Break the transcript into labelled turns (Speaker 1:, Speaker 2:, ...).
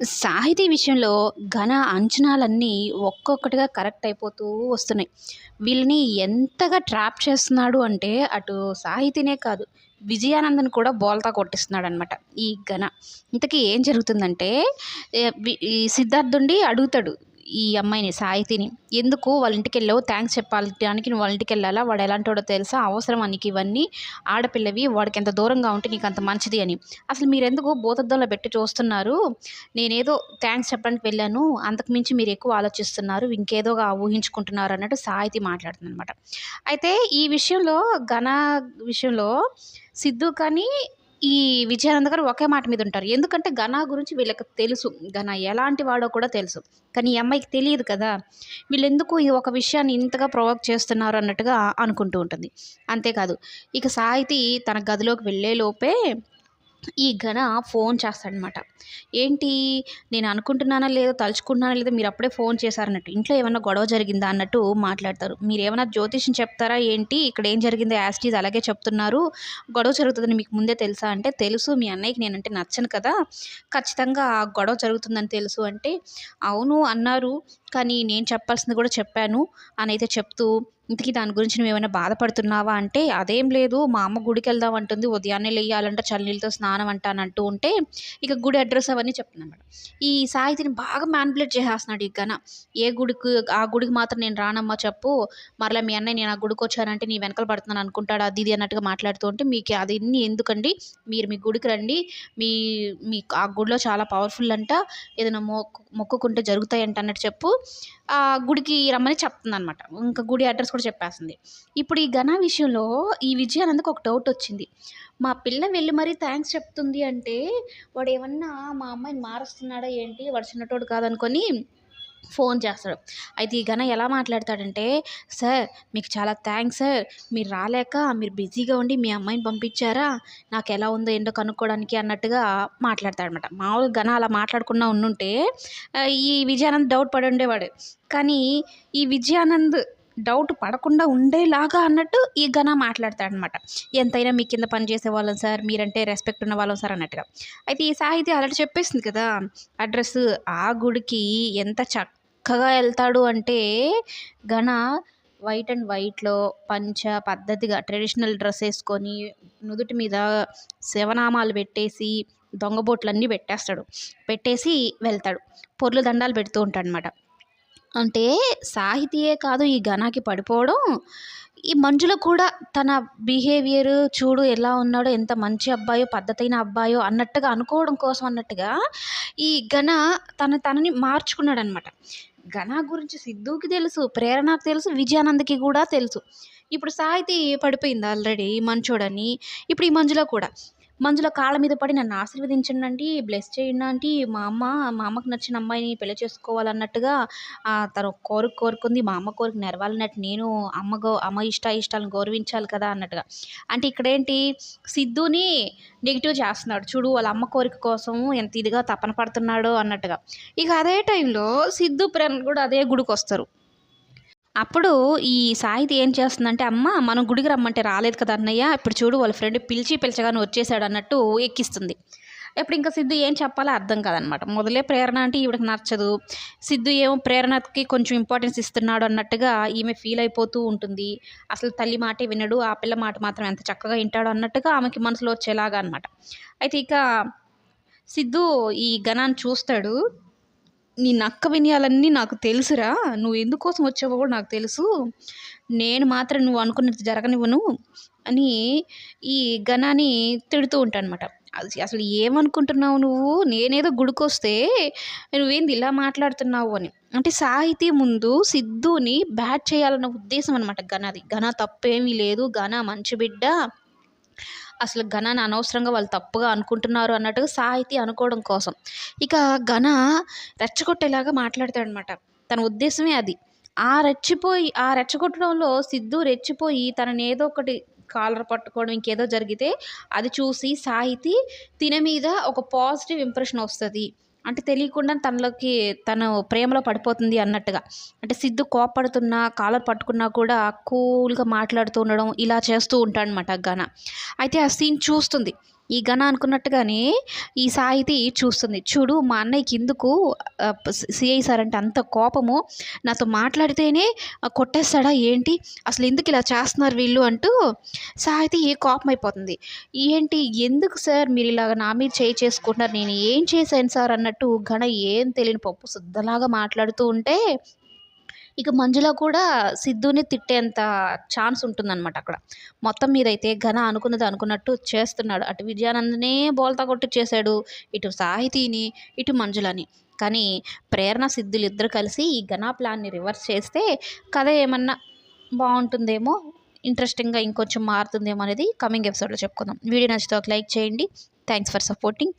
Speaker 1: సాహితీ విషయంలో ఘన అంచనాలన్నీ ఒక్కొక్కటిగా కరెక్ట్ అయిపోతూ వస్తున్నాయి. వీళ్ళని ఎంతగా ట్రాప్ చేస్తున్నాడు అంటే అటు సాహితీనే కాదు విజయానందన్ కూడా బోల్తా కొట్టిస్తున్నాడు అనమాట ఈ ఘన. ఇంతకీ ఏం జరుగుతుందంటే ఈ సిద్ధార్థుండి అడుగుతాడు ఈ అమ్మాయిని సాహితిని ఎందుకు వాళ్ళ ఇంటికి వెళ్ళావు? థ్యాంక్స్ చెప్పడానికి నువ్వు వాళ్ళ ఇంటికి వెళ్ళాలా? వాడు ఎలాంటివాడో తెలుసా? అవసరం నీకు ఇవన్నీ? ఆడపిల్లవి వాడికి ఎంత దూరంగా ఉంటే నీకు అంత మంచిది అని. అసలు మీరు ఎందుకు భూతద్దంలో పెట్టి చూస్తున్నారు? నేనేదో థ్యాంక్స్ చెప్పడానికి వెళ్ళాను. అంతకు మించి మీరు ఎక్కువ ఆలోచిస్తున్నారు. ఇంకేదోగా ఊహించుకుంటున్నారు అన్నట్టు సాహితీ మాట్లాడుతుంది అనమాట అయితే ఈ విషయంలో ఘన విషయంలో సిద్ధు కానీ ఈ విజయానంద గారు ఒకే మాట మీద ఉంటారు. ఎందుకంటే ఘన గురించి వీళ్ళకి తెలుసు. ఘన ఎలాంటి వాడో కూడా తెలుసు. కానీ ఈ అమ్మాయికి తెలియదు కదా. వీళ్ళెందుకు ఈ ఒక విషయాన్ని ఇంతగా ప్రొవోక్ చేస్తున్నారు అన్నట్టుగా అనుకుంటూ ఉంటుంది. అంతేకాదు ఇక సాహితి తన గదిలోకి వెళ్ళే లోపే ఈ ఘన ఫోన్ చేస్తాడనమాట. ఏంటి? నేను అనుకుంటున్నానా లేదో తలుచుకుంటున్నానా లేదో మీరు అప్పుడే ఫోన్ చేశారన్నట్టు. ఇంట్లో ఏమైనా గొడవ జరిగిందా అన్నట్టు మాట్లాడతారు. మీరు ఏమైనా జ్యోతిష్యం చెప్తారా ఏంటి? ఇక్కడ ఏం జరిగిందో యాస్టీజ్ అలాగే చెప్తున్నారు. గొడవ జరుగుతుందని మీకు ముందే తెలుసా అంటే తెలుసు. మీ అన్నయ్యకి నేనంటే నచ్చను కదా. ఖచ్చితంగా ఆ గొడవ జరుగుతుందని తెలుసు అంటే అవును అన్నారు. కానీ నేను చెప్పాల్సింది కూడా చెప్పాను. అని అయితే చెప్తూ ఇంతకీ దాని గురించి నువ్వు ఏమైనా బాధపడుతున్నావా? అంటే అదేం లేదు మా అమ్మ గుడికి వెళ్దాం అంటుంది ఉదయాన్నే లేయాలంటే చల్లనీళ్ళతో స్నానం అంటాను అంటూ ఉంటే ఇక గుడి అడ్రస్ అవన్నీ చెప్తున్నాడు ఈ సాహితిని బాగా మ్యాన్పులేట్ చేసేస్తున్నాడు ఈ ఘన. ఏ గుడికి ఆ గుడికి మాత్రం నేను రానమ్మా చెప్పు. మరలా మీ అన్నయ్య నేను ఆ గుడికి వచ్చానంటే నీ వెనకలు పడుతున్నాను అనుకుంటాడు అది ఇది అన్నట్టుగా మాట్లాడుతూ ఉంటే మీకు అది ఇన్ని ఎందుకండి? మీరు మీ గుడికి రండి మీ మీ ఆ గుడిలో చాలా పవర్ఫుల్ అంట ఏదైనా మొక్కు మొక్కుకుంటే జరుగుతాయంట అన్నట్టు చెప్పు. ఆ గుడికి రమ్మని చెప్తుంది అనమాట ఇంకా గుడి అడ్రస్ అప్పుడు చెప్పేస్తుంది. ఇప్పుడు ఈ ఘన విషయంలో ఈ విజయానందకు ఒక డౌట్ వచ్చింది. మా పిల్ల వెళ్ళి మరీ థ్యాంక్స్ చెప్తుంది అంటే వాడు ఏమన్నా మా అమ్మాయిని మారుస్తున్నాడా ఏంటి? వాడు చిన్నటోడు కాదనుకొని ఫోన్ చేస్తాడు. అయితే ఈ ఘన ఎలా మాట్లాడతాడంటే సార్ మీకు చాలా థ్యాంక్స్ సార్. మీరు రాలేక మీరు బిజీగా ఉండి మీ అమ్మాయిని పంపించారా? నాకు ఎలా ఉందో ఏంటో కనుక్కోవడానికి అన్నట్టుగా మాట్లాడతాడనమాట. మామూలుగా ఘన అలా మాట్లాడకుండా ఉండుంటే ఈ విజయానంద్ డౌట్ పడి ఉండేవాడు. కానీ ఈ విజయానంద్ డౌట్ పడకుండా ఉండేలాగా అన్నట్టు ఈ ఘన మాట్లాడతాడనమాట. ఎంతైనా మీ కింద పనిచేసే వాళ్ళం సార్ మీరంటే రెస్పెక్ట్ ఉన్న వాళ్ళం సార్ అన్నట్టుగా. అయితే ఈ సాహితీ ఆల్రెడీ చెప్పేసింది కదా అడ్రస్ ఆ గుడికి ఎంత చక్కగా వెళ్తాడు అంటే ఘన వైట్ అండ్ వైట్లో పంచ పద్ధతిగా ట్రెడిషనల్ డ్రెస్ వేసుకొని నుదుటి మీద శివనామాలు పెట్టేసి దొంగబోట్లన్నీ పెట్టేస్తాడు. పెట్టేసి వెళ్తాడు. పొర్లు దండాలు పెడుతూ ఉంటాడనమాట. అంటే సాహితీయే కాదు ఈ ఘనాకి పడిపోవడం. ఈ మంజుల కూడా తన బిహేవియర్ చూడు ఎలా ఉన్నాడో ఎంత మంచి అబ్బాయో పద్ధతైన అబ్బాయో అన్నట్టుగా అనుకోవడం కోసం అన్నట్టుగా ఈ ఘన తన తనని మార్చుకున్నాడు అనమాట ఘన గురించి సిద్ధుకి తెలుసు ప్రేరణకు తెలుసు విజయానంద్కి కూడా తెలుసు. ఇప్పుడు సాహితీ పడిపోయింది ఆల్రెడీ మంచోడని. ఇప్పుడు ఈ మంజుల కూడా. మంజుల కాళ్ళ మీద పడి నన్ను ఆశీర్వదించండి బ్లెస్ చేయండి అంటే మా అమ్మ మా అమ్మకు నచ్చిన అమ్మాయిని పెళ్ళి చేసుకోవాలన్నట్టుగా తను కోరిక కోరుకుంది. మా అమ్మ కోరిక నెరవాలన్నట్టు నేను అమ్మ గో అమ్మ ఇష్ట ఇష్టాలను గౌరవించాలి కదా అన్నట్టుగా. అంటే ఇక్కడ ఏంటి సిద్ధుని నెగిటివ్ చేస్తున్నాడు. చూడు వాళ్ళ అమ్మ కోరిక కోసం ఎంత ఇదిగా తపన పడుతున్నాడో అన్నట్టుగా. ఇక అదే టైంలో సిద్ధు ప్రేమ కూడా అదే గుడికి వస్తారు అప్పుడు ఈ సాహితి ఏం చేస్తుందంటే అమ్మ మనం గుడికి రమ్మంటే రాలేదు కదా అన్నయ్య ఇప్పుడు చూడు వాళ్ళ ఫ్రెండ్ పిలిచి పిలిచగానే వచ్చేసాడు అన్నట్టు ఎక్కిస్తుంది. ఇప్పుడు ఇంకా సిద్ధు ఏం చెప్పాలో అర్థం కాదనమాట. మొదలే ప్రేరణ అంటే ఈవిడకి నచ్చదు. సిద్ధు ఏమో ప్రేరణకి కొంచెం ఇంపార్టెన్స్ ఇస్తున్నాడు అన్నట్టుగా ఈమె ఫీల్ అయిపోతూ ఉంటుంది. అసలు తల్లి మాటే వినడు ఆ పిల్ల మాట మాత్రం ఎంత చక్కగా వింటాడు అన్నట్టుగా ఆమెకి మనసులో వచ్చేలాగా అనమాట అయితే ఇక సిద్ధు ఈ గణాన్ని చూస్తాడు. నీ నక్క వినయాలన్నీ నాకు తెలుసురా. నువ్వు ఎందుకోసం వచ్చావో కూడా నాకు తెలుసు. నేను మాత్రం నువ్వు అనుకున్నది జరగనివ్వను అని ఈ గణాన్ని తిడుతూ ఉంటానమాట అది అసలు ఏమనుకుంటున్నావు నువ్వు? నేనేదో గుడికొస్తే నువ్వేంది ఇలా మాట్లాడుతున్నావు అని. అంటే సాహితీ ముందు సిద్ధుని బ్యాట్ చేయాలన్న ఉద్దేశం అనమాట ఘనది ఘన తప్పేమీ లేదు. ఘన మంచి బిడ్డ. అసలు ఘనాన్ని అనవసరంగా వాళ్ళు తప్పుగా అనుకుంటున్నారు అన్నట్టుగా సాహితీ అనుకోవడం కోసం. ఇక ఘన రెచ్చగొట్టేలాగా మాట్లాడతాడనమాట. తన ఉద్దేశమే అది. ఆ రెచ్చిపోయి ఆ రెచ్చగొట్టడంలో సిద్ధు రెచ్చిపోయి తనని ఏదో ఒకటి కాలర్ పట్టుకోవడం ఇంకేదో జరిగితే అది చూసి సాహితీ తిన మీద ఒక పాజిటివ్ ఇంప్రెషన్ వస్తుంది. అంటే తెలియకుండా తనలోకి తను ప్రేమలో పడిపోతుంది అన్నట్టుగా. అంటే సిద్ధు కోపడుతున్నా కాలర్ పట్టుకున్నా కూడా కూల్గా మాట్లాడుతూ ఉండడం ఇలా చేస్తూ ఉంటాడనమాట గాన అయితే ఆ సీన్ చూస్తుంది. ఈ గణ అనుకున్నట్టుగానే ఈ సాహితి చూస్తుంది. చూడు మా అన్నయ్యకి ఎందుకు సిఐ సార్ అంటే అంత కోపము. నాతో మాట్లాడితేనే కొట్టేస్తాడా ఏంటి? అసలు ఎందుకు ఇలా చేస్తున్నారు వీళ్ళు అంటూ సాహితి కోపం అయిపోతుంది ఏంటి ఎందుకు సార్ మీరు ఇలాగ నా మీద చేయి చేసుకుంటున్నారు? నేను ఏం చేశాను సార్? అన్నట్టు గణ ఏం తెలియని పప్పు శుద్ధలాగా మాట్లాడుతూ ఉంటే ఇక మంజుల కూడా సిద్ధుని తిట్టేంత ఛాన్స్ ఉంటుందన్నమాట అక్కడ. మొత్తం మీద అయితే ఘన అనుకున్నది అనుకున్నట్టు చేస్తున్నాడు. అటు విజయానందనే బోల్తా కొట్టి చేశాడు ఇటు సాహితీని ఇటు మంజులని. కానీ ప్రేరణ సిద్ధులు ఇద్దరు కలిసి ఈ ఘన ప్లాన్ని రివర్స్ చేస్తే కథ ఏమన్నా బాగుంటుందేమో ఇంట్రెస్టింగ్గా ఇంకొంచెం మారుతుందేమో అనేది కమింగ్ ఎపిసోడ్లో చెప్పుకుందాం. వీడియో నచ్చితే ఒక లైక్ చేయండి. Thanks for supporting